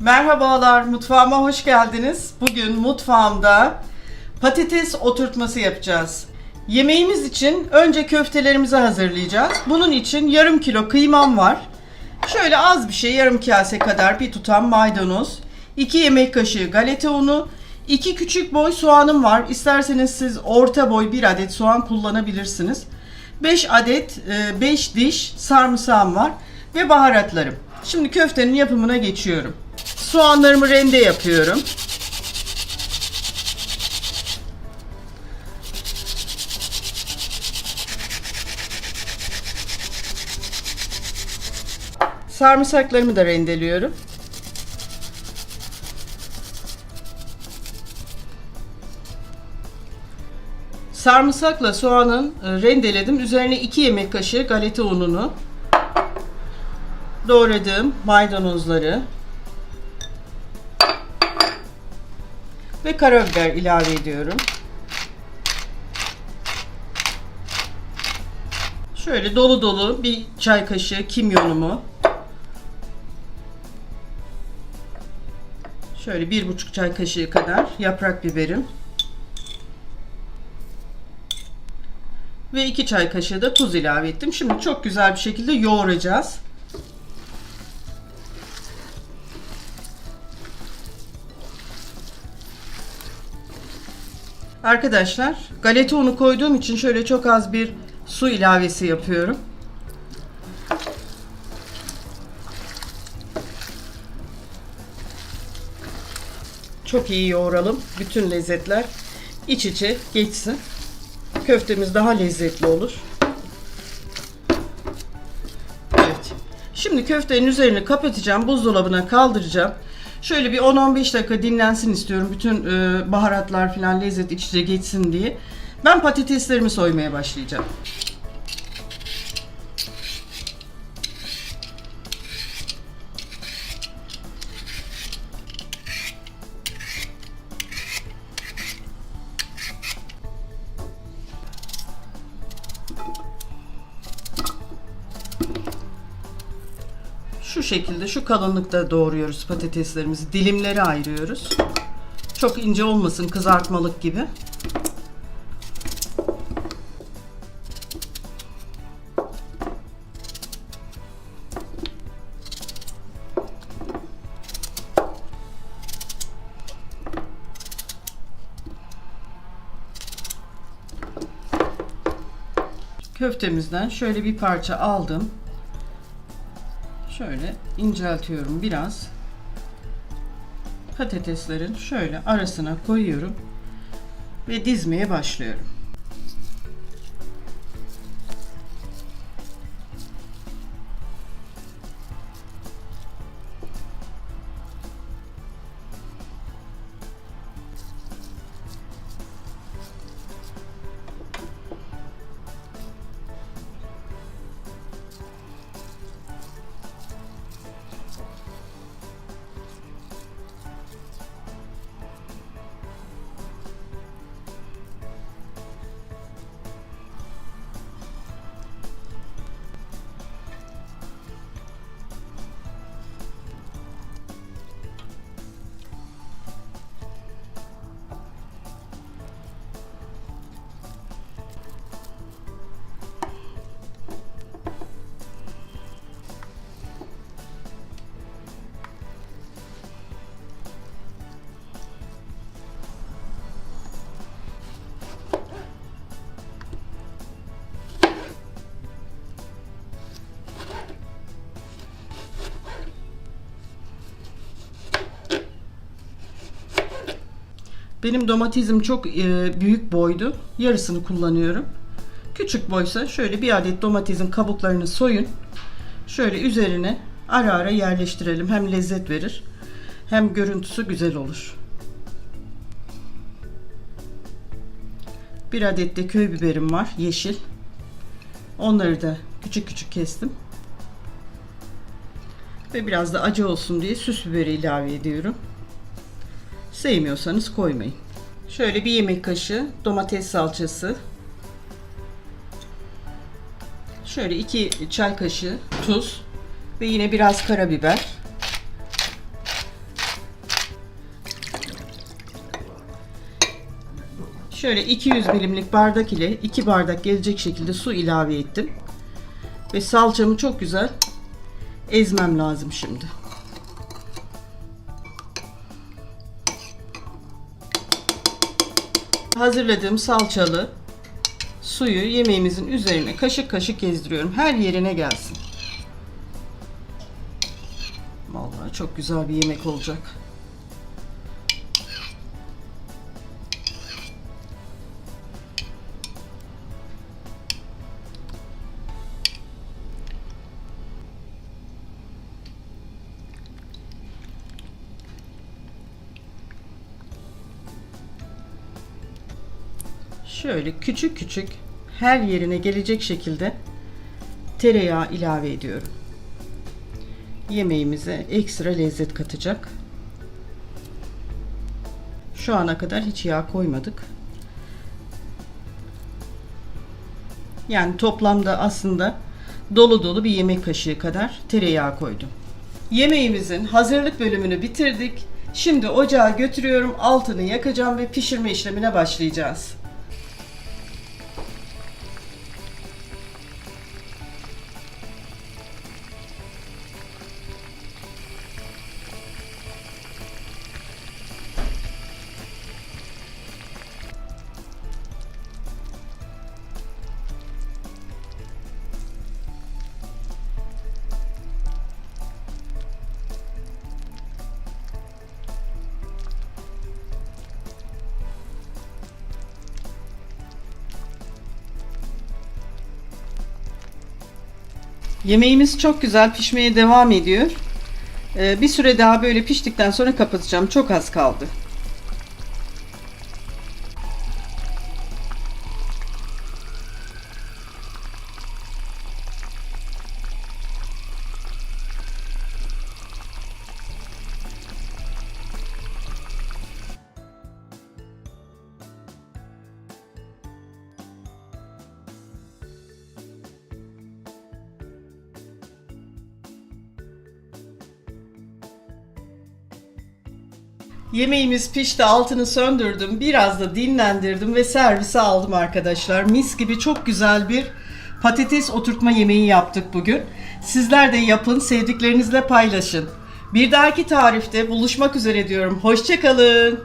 Merhabalar, mutfağıma hoş geldiniz. Bugün mutfağımda patates oturtması yapacağız. Yemeğimiz için önce köftelerimizi hazırlayacağız. Bunun için yarım kilo kıymam var. Şöyle az bir şey, yarım kase kadar bir tutam maydanoz, 2 yemek kaşığı galeta unu, 2 küçük boy soğanım var. İsterseniz siz orta boy bir adet soğan kullanabilirsiniz. 5 adet, 5 diş sarımsağım var ve baharatlarım. Şimdi köftenin yapımına geçiyorum. Soğanlarımı rende yapıyorum. Sarımsaklarımı da rendeliyorum. Sarımsakla soğanın e, rendeledim. Üzerine 2 yemek kaşığı galeta ununu, doğradığım maydanozları karabiber ilave ediyorum. Şöyle dolu dolu bir çay kaşığı kimyonumu Şöyle bir buçuk çay kaşığı kadar yaprak biberim. Ve iki çay kaşığı da tuz ilave ettim. Şimdi çok güzel bir şekilde yoğuracağız. Arkadaşlar galeta unu koyduğum için şöyle çok az bir su ilavesi yapıyorum. Çok iyi yoğuralım. Bütün lezzetler iç içe geçsin. Köftemiz daha lezzetli olur. Evet. Şimdi köftenin üzerini kapatacağım. Buzdolabına kaldıracağım. Şöyle bir 10-15 dakika dinlensin istiyorum. Bütün e, baharatlar falan lezzet iç içe geçsin diye. Ben patateslerimi soymaya başlayacağım. Şu şekilde şu kalınlıkta doğruyoruz patateslerimizi. Dilimlere ayırıyoruz. Çok ince olmasın kızartmalık gibi. Köftemizden şöyle bir parça aldım. Şöyle inceltiyorum biraz. Patateslerin şöyle arasına koyuyorum ve dizmeye başlıyorum. Benim domatesim çok e, büyük boydu. Yarısını kullanıyorum. Küçük boysa şöyle bir adet domatesin kabuklarını soyun. Şöyle üzerine ara ara yerleştirelim. Hem lezzet verir hem görüntüsü güzel olur. Bir adet de köy biberim var yeşil. Onları da küçük küçük kestim. Ve biraz da acı olsun diye süs biberi ilave ediyorum. Sevmiyorsanız koymayın. Şöyle bir yemek kaşığı domates salçası. Şöyle iki çay kaşığı tuz ve yine biraz karabiber. Şöyle 200 milimlik bardak ile 2 bardak gelecek şekilde su ilave ettim. Ve salçamı çok güzel ezmem lazım şimdi. Hazırladığım salçalı suyu yemeğimizin üzerine kaşık kaşık gezdiriyorum. Her yerine gelsin. Vallahi çok güzel bir yemek olacak. Şöyle küçük küçük her yerine gelecek şekilde tereyağı ilave ediyorum. Yemeğimize ekstra lezzet katacak. Şu ana kadar hiç yağ koymadık. Yani toplamda aslında dolu dolu bir yemek kaşığı kadar tereyağı koydum. Yemeğimizin hazırlık bölümünü bitirdik. Şimdi ocağa götürüyorum. Altını yakacağım ve pişirme işlemine başlayacağız. Yemeğimiz çok güzel pişmeye devam ediyor. Ee, bir süre daha böyle piştikten sonra kapatacağım. Çok az kaldı. Yemeğimiz pişti, altını söndürdüm. Biraz da dinlendirdim ve servise aldım arkadaşlar. Mis gibi çok güzel bir patates oturtma yemeği yaptık bugün. Sizler de yapın, sevdiklerinizle paylaşın. Bir dahaki tarifte buluşmak üzere diyorum. Hoşçakalın.